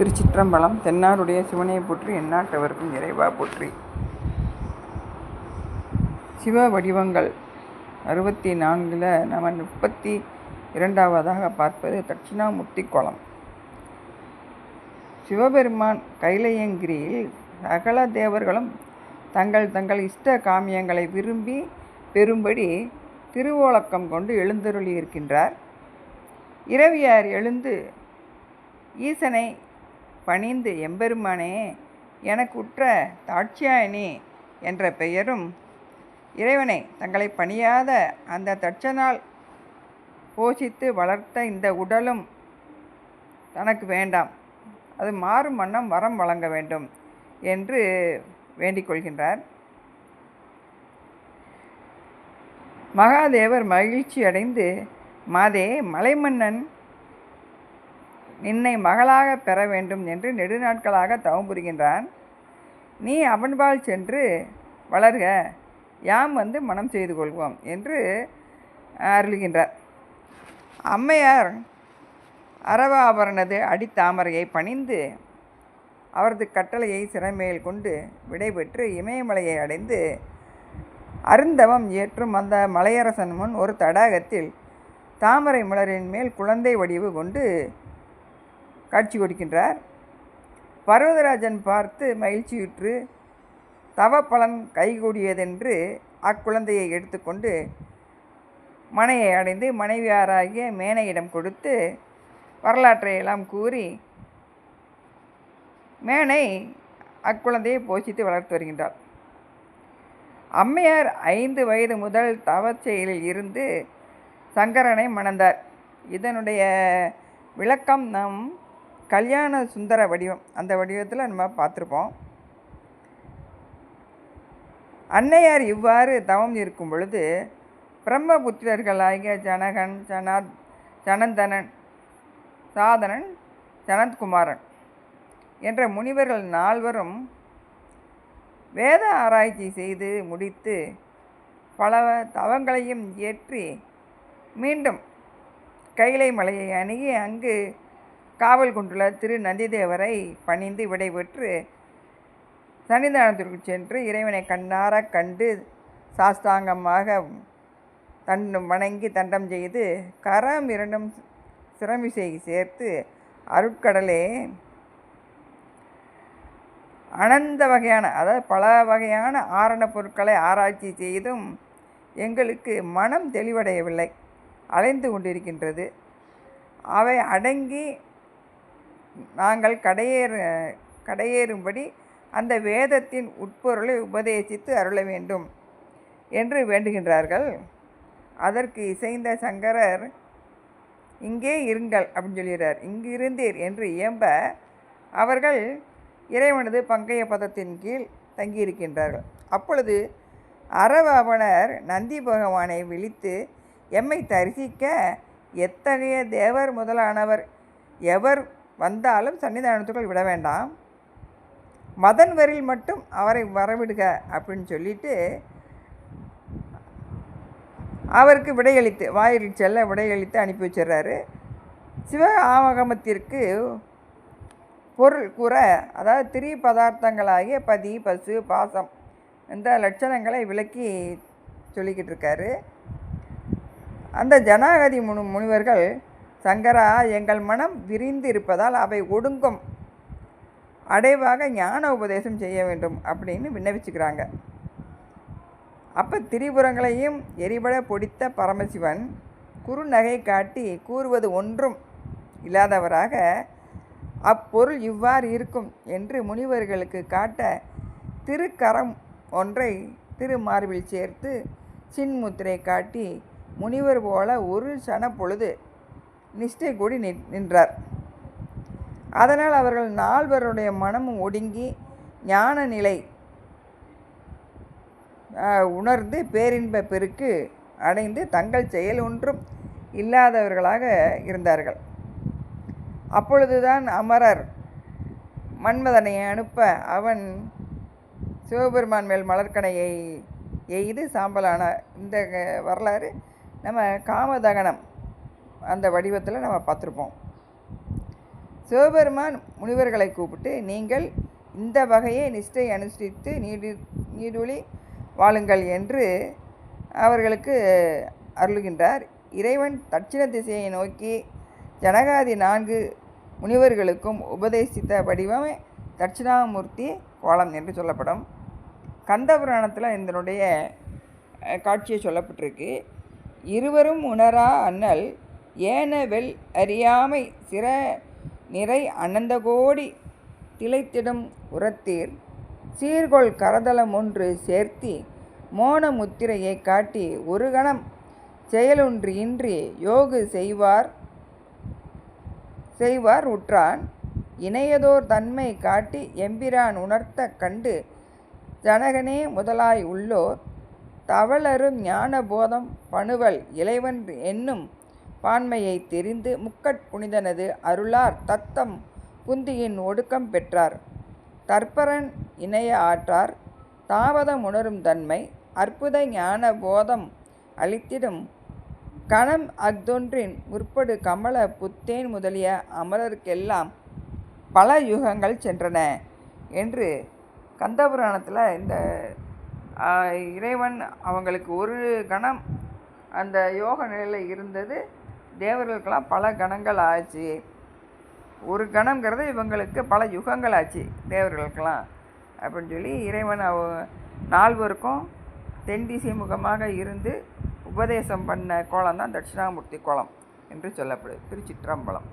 திருச்சிற்றம்பலம் தென்னாருடைய சிவனையை போற்றி எந்நாட்டவருக்கும் இறைவா போற்றி. சிவ வடிவங்கள் அறுபத்தி நான்கில் நம்ம முப்பத்தி இரண்டாவதாக பார்ப்பது தட்சிணாமூர்த்தி குளம் சிவபெருமான் கைலையங்கிரியில் சகல தேவர்களும் தங்கள் தங்கள் இஷ்ட காமியங்களை விரும்பி பெறும்படி திருவோலக்கம் கொண்டு எழுந்தருளி இருக்கின்றார் இரவியார் எழுந்து ஈசனை பணிந்து எம்பெருமானே எனக்கு உற்ற என்ற பெயரும் இறைவனை தங்களை பணியாத அந்த தட்சனால் போஷித்து வளர்த்த இந்த உடலும் தனக்கு வேண்டாம். அது மாறும் வண்ணம் வரம் வழங்க வேண்டும் என்று வேண்டிக் கொள்கின்றார். மகாதேவர் மகிழ்ச்சி அடைந்து மாதே மலைமன்னன் நின்னை மகளாக பெற வேண்டும் என்று நெடுநாட்களாக தவம் புரிகின்றான் நீ அவன்பால் சென்று வளர்க யாம் வந்து மனம் செய்து கொள்வோம் என்று அருளுகின்றார். அம்மையார் அரவாபரணது அடித்தாமரையை பணிந்து அவரது கட்டளையை சிறமையில் கொண்டு விடைபெற்று இமயமலையை அடைந்து அருந்தவம் ஏற்றும் அந்த மலையரசன் முன் ஒரு தடாகத்தில் தாமரை மலரின் மேல் குழந்தை வடிவு கொண்டு காட்சி கொடுக்கின்றார். பர்வதராஜன் பார்த்து மகிழ்ச்சியுற்று தவ பலன் கைகூடியதென்று அக்குழந்தையை எடுத்துக்கொண்டு மனையை அடைந்து மனைவியாராகிய மேனையிடம் கொடுத்து வரலாற்றையெல்லாம் கூறி மேனை அக்குழந்தையை போஷித்து வளர்த்து வருகின்றார் அம்மையார் ஐந்து வயது முதல் தவச் செயலில் இருந்து சங்கரனை மணந்தார். இதனுடைய விளக்கம் நம் கல்யாண சுந்தர வடிவம். அந்த வடிவத்தில் நம்ம பார்த்துருப்போம். அன்னையார் இவ்வாறு தவம் இருக்கும் பொழுது பிரம்மபுத்திரர்களாகிய ஜனகன் ஜனாத் ஜனந்தனன் சாதனன் ஜனத்குமாரன் என்ற முனிவர்கள் நால்வரும் வேத ஆராய்ச்சி செய்து முடித்து பல தவங்களையும் இயற்றி மீண்டும் கைலை மலையை அணுகி அங்கு காவல் கொண்டுள்ள திரு நந்திதேவரை பணிந்து விடைபெற்று சன்னிதானத்திற்கு சென்று இறைவனை கண்ணார கண்டு சாஸ்தாங்கமாக தன் வணங்கி தண்டம் செய்து கரம் இரண்டும் சிரமிசை சேர்த்து அருட்கடலே அனந்த வகையான அதாவது பல வகையான ஆரண பொருட்களை ஆராய்ச்சி செய்தும் எங்களுக்கு மனம் தெளிவடையவில்லை. அலைந்து கொண்டிருக்கின்றது. அவை அடங்கி நாங்கள் கடையேறு கடையேறும்படி அந்த வேதத்தின் உட்பொருளை உபதேசித்து அருள வேண்டும் என்று வேண்டுகின்றார்கள். அதற்கு இசைந்த சங்கரர் இங்கே இருங்கள் அப்படின்னு சொல்கிறார். இங்கு இருந்தீர் என்று இயம்ப அவர்கள் இறைவனது பங்கைய பதத்தின் கீழ் தங்கியிருக்கின்றார்கள். அப்பொழுது அரவாபணர் நந்தி பகவானை விழித்து எம்மை தரிசிக்க எத்தகைய தேவர் முதலானவர்? எவர் வந்தாலும் சன்னிதானத்துக்குள் விட வேண்டாம். மதன் வரில் மட்டும் அவரை வரவிடுக அப்படின்னு சொல்லிட்டு அவருக்கு விடையளித்து வாயில் செல்ல விடையளித்து அனுப்பி வச்சிடுறாரு. சிவ ஆமகமத்திற்கு பொருள் கூற அதாவது திரி பதார்த்தங்களாகிய பதி பசு பாசம் இந்த லட்சணங்களை விளக்கி சொல்லிக்கிட்டு இருக்காரு. அந்த ஜனாகதி முனு முனிவர்கள் சங்கரா எங்கள் மனம் விரிந்து இருப்பதால் அவை ஒடுங்கும். அடைவாக ஞான உபதேசம் செய்ய வேண்டும் அப்படின்னு விண்ணவிச்சுக்கிறாங்க அப்போ திரிபுரங்களையும் எரிபட பொடித்த பரமசிவன் குறுநகை காட்டி கூறுவது ஒன்றும் இல்லாதவராக அப்பொருள் இவ்வாறு இருக்கும் என்று முனிவர்களுக்கு காட்ட திருக்கரம் ஒன்றை திருமார்பில் சேர்த்து சின்முத்திரை காட்டி முனிவர் போல ஒரு சன பொழுது நிஷ்டை கூடி நின்றார். அதனால் அவர்கள் நால்வருடைய மனமும் ஒடுங்கி ஞான நிலை உணர்ந்து பேரின்ப பெருக்கு அடைந்து தங்கள் செயல் ஒன்றும் இல்லாதவர்களாக இருந்தார்கள். அப்பொழுதுதான் அமரர் மன்மதனை அனுப்ப அவன் சிவபெருமான் மேல் மலர்கனையை எய்து சாம்பலான இந்த வரலாறு நம்ம காமதகனம் அந்த வடிவத்தில் நம்ம பார்த்துருப்போம். சிவபெருமான் முனிவர்களை கூப்பிட்டு நீங்கள் இந்த வகையை நிஷ்டை அனுஷ்டித்து நீடு நீடுழி வாழுங்கள் என்று அவர்களுக்கு அருளுகின்றார். இறைவன் தட்சிண திசையை நோக்கி ஜனகாதி நான்கு முனிவர்களுக்கும் உபதேசித்த வடிவமே தட்சிணாமூர்த்தி கோலம் என்று சொல்லப்படும். கந்த புராணத்தில் இதனுடைய காட்சியை சொல்லப்பட்டிருக்கு. இருவரும் உணரா அண்ணல் ஏன வெல் அறியாமை சிற நிறை அனந்தகோடி திளைத்திடும் உரத்தீர். சீர்கொள் கரதலம் ஒன்று சேர்த்தி மோன முத்திரையை காட்டி ஒரு கணம் செயலொன்றியின்றி யோகு செய்வார் செய்வார் உற்றான். இணையதோர் தன்மை காட்டி எம்பிரான் உணர்த்த கண்டு ஜனகனே முதலாய் உள்ளோர் தவளரும் ஞான போதம் பணுவல் இளைவன் என்னும் பான்மையை தெரிந்து முக்கட் புனிதனது அருளார் தத்தம் புந்தியின் ஒடுக்கம் பெற்றார். தற்பரன் இணைய ஆற்றார். தாவதம் உணரும் தன்மை அற்புத ஞான போதம் அளித்திடும். கணம் அத்தொன்றின் முற்படு கமல புத்தேன் முதலிய அமரருக்கெல்லாம் பல யுகங்கள் சென்றன என்று கந்தபுராணத்தில் இந்த இறைவன் அவங்களுக்கு ஒரு கணம் அந்த யோக நிலையில் இருந்தது. தேவர்களுக்கெல்லாம் பல கணங்கள் ஆச்சு. ஒரு கணங்கிறது இவங்களுக்கு பல யுகங்கள் ஆச்சு தேவர்களுக்கெல்லாம். அப்படின்னு சொல்லி இறைவன் அவ நால்வருக்கும் தென் திசை முகமாக இருந்து உபதேசம் பண்ண கோலம் தான் தட்சிணாமூர்த்தி கோலம் என்று சொல்லப்படுது. திருச்சிற்றம்பலம்.